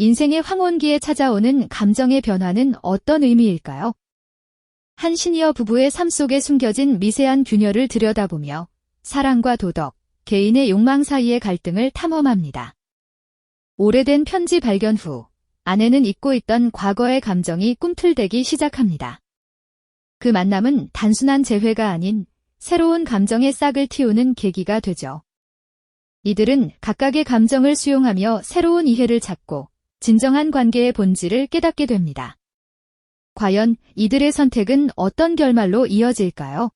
인생의 황혼기에 찾아오는 감정의 변화는 어떤 의미일까요? 한 시니어 부부의 삶 속에 숨겨진 미세한 균열을 들여다보며 사랑과 도덕, 개인의 욕망 사이의 갈등을 탐험합니다. 오래된 편지 발견 후 아내는 잊고 있던 과거의 감정이 꿈틀대기 시작합니다. 그 만남은 단순한 재회가 아닌 새로운 감정의 싹을 틔우는 계기가 되죠. 이들은 각각의 감정을 수용하며 새로운 이해를 찾고 진정한 관계의 본질을 깨닫게 됩니다. 과연 이들의 선택은 어떤 결말로 이어질까요?